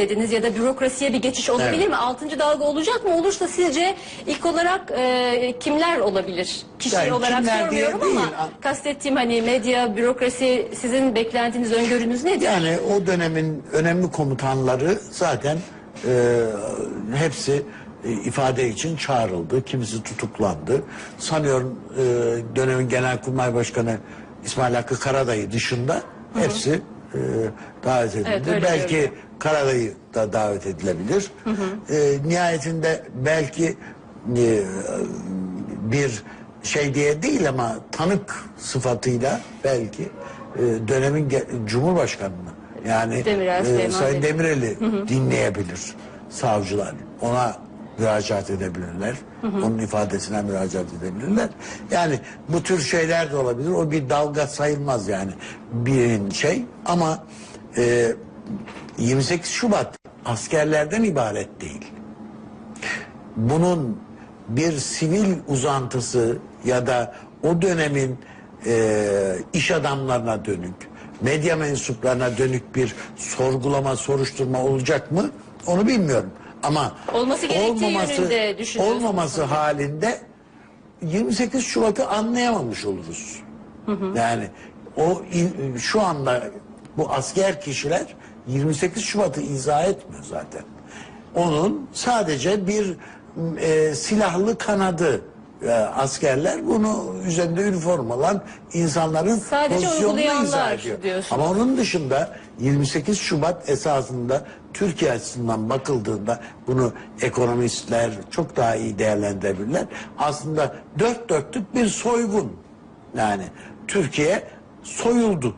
dediniz ya da bürokrasiye bir geçiş olabilir Evet. mi? Altıncı dalga olacak mı? Olursa sizce ilk olarak e, kimler olabilir? Kişi Yani olarak kimler diye sormuyorum ama değil. kastettiğim hani medya, bürokrasi sizin beklentiniz, öngörünüz nedir? Yani o dönemin önemli komutanları zaten e, hepsi e, ifade için çağrıldı. Kimisi tutuklandı. Sanıyorum e, dönemin Genelkurmay Başkanı İsmail Hakkı Karadayı dışında hepsi e, davet edildi. Evet, belki. Karadayı da davet edilebilir. E, nihayetinde belki e, bir şey diye değil ama tanık sıfatıyla belki e, dönemin Cumhurbaşkanı'nı yani Demirel, e, Sayın Demirel. Demirel'i dinleyebilir savcılar. Ona müracaat edebilirler. Onun ifadesine müracaat edebilirler. Yani bu tür şeyler de olabilir. O bir dalga sayılmaz yani bir şey ama e, 28 Şubat askerlerden ibaret değil bunun bir sivil uzantısı ya da o dönemin e, iş adamlarına dönük, medya mensuplarına dönük bir sorgulama, soruşturma olacak mı? Onu bilmiyorum. Ama Olması gerektiği yönünde düşünüyorsunuz. olmaması halinde 28 Şubat'ı anlayamamış oluruz. Yani o in- şu anda bu asker kişiler 28 Şubat'ı izah etmiyor zaten. Onun sadece bir e, silahlı kanadı e, askerler bunu üzerinde üniformalan insanların Sadece pozisyonunu izah uygulayanlar ediyor. Ama onun dışında 28 Şubat esasında Türkiye açısından bakıldığında bunu ekonomistler çok daha iyi değerlendirebilirler. Aslında dört dörtlük bir soygun. Yani Türkiye soyuldu.